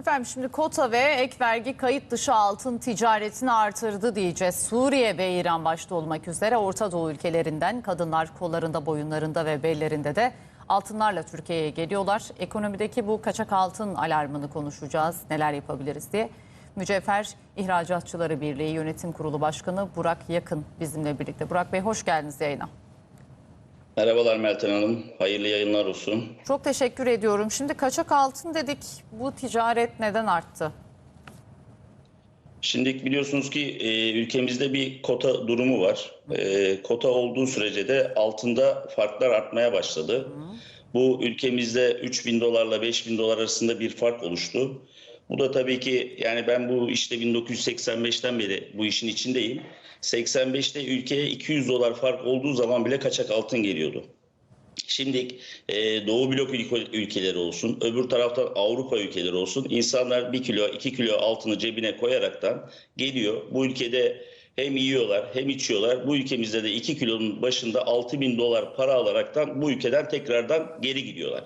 Efendim şimdi kota ve ek vergi kayıt dışı altın ticaretini artırdı diyeceğiz. Suriye ve İran başta olmak üzere Orta Doğu ülkelerinden kadınlar kollarında, boyunlarında ve bellerinde de altınlarla Türkiye'ye geliyorlar. Ekonomideki bu kaçak altın alarmını konuşacağız. Neler yapabiliriz diye. Mücevher İhracatçıları Birliği Yönetim Kurulu Başkanı Burak Yakın bizimle birlikte. Burak Bey hoş geldiniz yayına. Merhabalar Meltem Hanım. Hayırlı yayınlar olsun. Çok teşekkür ediyorum. Şimdi kaçak altın dedik. Bu ticaret neden arttı? Şimdi biliyorsunuz ki e, ülkemizde bir kota durumu var. E, kota olduğu sürece de altında farklar artmaya başladı. Bu ülkemizde 3 bin dolarla 5 bin dolar arasında bir fark oluştu. Bu da tabii ki yani ben bu işte 1985'ten beri bu işin içindeyim. 85'te ülkeye 200 dolar fark olduğu zaman bile kaçak altın geliyordu. Şimdi e, Doğu blok ülke- ülkeleri olsun, öbür taraftan Avrupa ülkeleri olsun. insanlar 1 kilo, 2 kilo altını cebine koyaraktan geliyor. Bu ülkede hem yiyorlar hem içiyorlar. Bu ülkemizde de 2 kilonun başında 6 bin dolar para alaraktan bu ülkeden tekrardan geri gidiyorlar.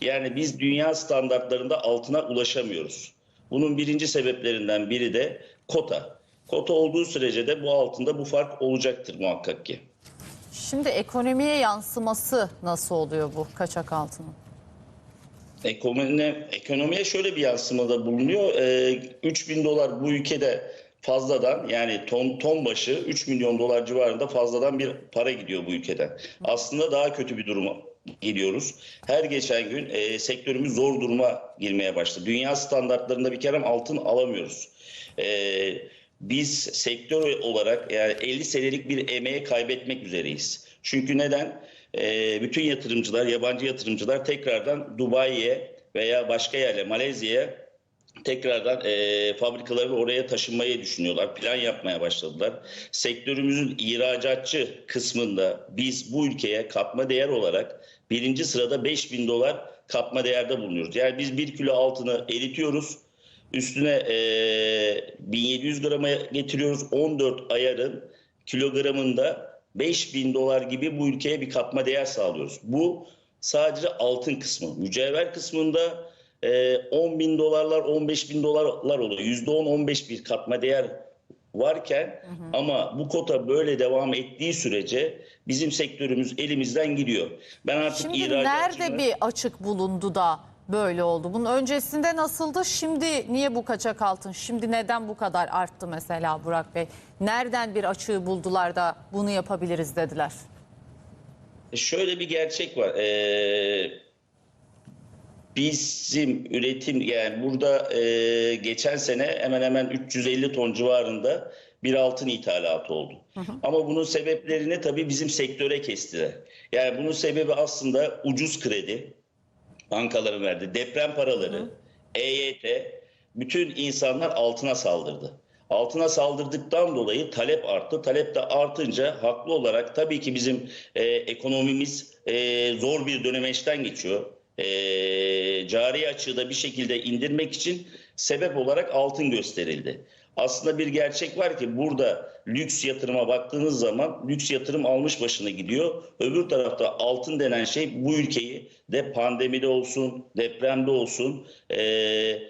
Yani biz dünya standartlarında altına ulaşamıyoruz. Bunun birinci sebeplerinden biri de kota. Kota olduğu sürece de bu altında bu fark olacaktır muhakkak ki. Şimdi ekonomiye yansıması nasıl oluyor bu kaçak altının? Ekonomiye, ekonomiye şöyle bir yansımada bulunuyor. Ee, 3 bin dolar bu ülkede fazladan yani ton ton başı 3 milyon dolar civarında fazladan bir para gidiyor bu ülkeden. Aslında daha kötü bir duruma geliyoruz. Her geçen gün e, sektörümüz zor duruma girmeye başladı. Dünya standartlarında bir kere altın alamıyoruz. Ee, biz sektör olarak yani 50 senelik bir emeği kaybetmek üzereyiz. Çünkü neden? Ee, bütün yatırımcılar, yabancı yatırımcılar tekrardan Dubai'ye veya başka yerle Malezya'ya tekrardan e, fabrikalarını oraya taşınmayı düşünüyorlar. Plan yapmaya başladılar. Sektörümüzün ihracatçı kısmında biz bu ülkeye katma değer olarak birinci sırada 5000 dolar katma değerde bulunuyoruz. Yani biz bir kilo altını eritiyoruz. Üstüne e, 1700 grama getiriyoruz. 14 ayarın kilogramında 5000 dolar gibi bu ülkeye bir katma değer sağlıyoruz. Bu sadece altın kısmı. Mücevher kısmında e, 10 bin dolarlar 15 bin dolarlar oluyor. %10-15 bir katma değer varken ama bu kota böyle devam ettiği sürece bizim sektörümüz elimizden gidiyor. Ben artık Şimdi ihracatçılar- nerede bir açık bulundu da böyle oldu? Bunun öncesinde nasıldı? Şimdi niye bu kaçak altın? Şimdi neden bu kadar arttı mesela Burak Bey? Nereden bir açığı buldular da bunu yapabiliriz dediler? E, Şöyle bir gerçek var. Ee, bizim üretim yani burada e, geçen sene hemen hemen 350 ton civarında bir altın ithalatı oldu. Ama bunun sebeplerini tabii bizim sektöre kestiler. Yani bunun sebebi aslında ucuz kredi, bankaların verdi, deprem paraları, EYT, bütün insanlar altına saldırdı. Altına saldırdıktan dolayı talep arttı. Talep de artınca haklı olarak tabii ki bizim e, ekonomimiz e, zor bir dönemeçten geçiyor. E, cari açığı da bir şekilde indirmek için sebep olarak altın gösterildi. Aslında bir gerçek var ki burada lüks yatırıma baktığınız zaman lüks yatırım almış başına gidiyor. Öbür tarafta altın denen şey bu ülkeyi de pandemide olsun, depremde olsun e,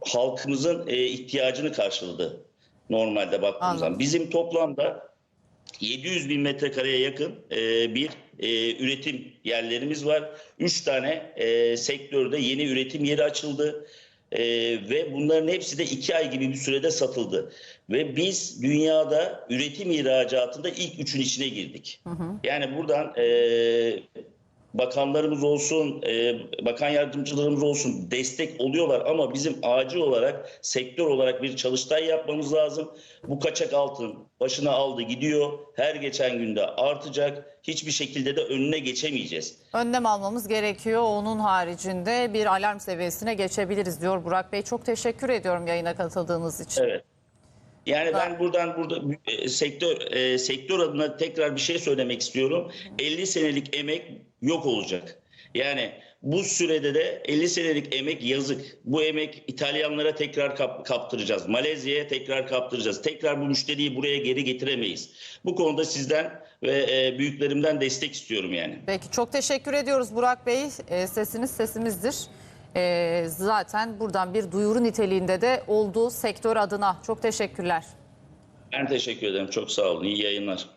halkımızın e, ihtiyacını karşıladı normalde baktığımız Anladım. zaman. Bizim toplamda 700 bin metrekareye yakın e, bir e, üretim yerlerimiz var. 3 tane e, sektörde yeni üretim yeri açıldı. E, ve bunların hepsi de 2 ay gibi bir sürede satıldı. Ve biz dünyada üretim ihracatında ilk üçün içine girdik. Yani buradan e, bakanlarımız olsun, e, bakan yardımcılarımız olsun destek oluyorlar ama bizim acil olarak sektör olarak bir çalıştay yapmamız lazım. Bu kaçak altın başına aldı gidiyor. Her geçen günde artacak. Hiçbir şekilde de önüne geçemeyeceğiz. Önlem almamız gerekiyor. Onun haricinde bir alarm seviyesine geçebiliriz diyor Burak Bey. Çok teşekkür ediyorum yayına katıldığınız için. Evet. Yani ben buradan burada e, sektör e, sektör adına tekrar bir şey söylemek istiyorum. 50 senelik emek yok olacak. Yani bu sürede de 50 senelik emek yazık. Bu emek İtalyanlara tekrar kap- kaptıracağız. Malezya'ya tekrar kaptıracağız. Tekrar bu müşteriyi buraya geri getiremeyiz. Bu konuda sizden ve e, büyüklerimden destek istiyorum yani. Peki çok teşekkür ediyoruz Burak Bey. Ee, sesiniz sesimizdir. Ee, zaten buradan bir duyuru niteliğinde de olduğu sektör adına. Çok teşekkürler. Ben teşekkür ederim. Çok sağ olun. İyi yayınlar.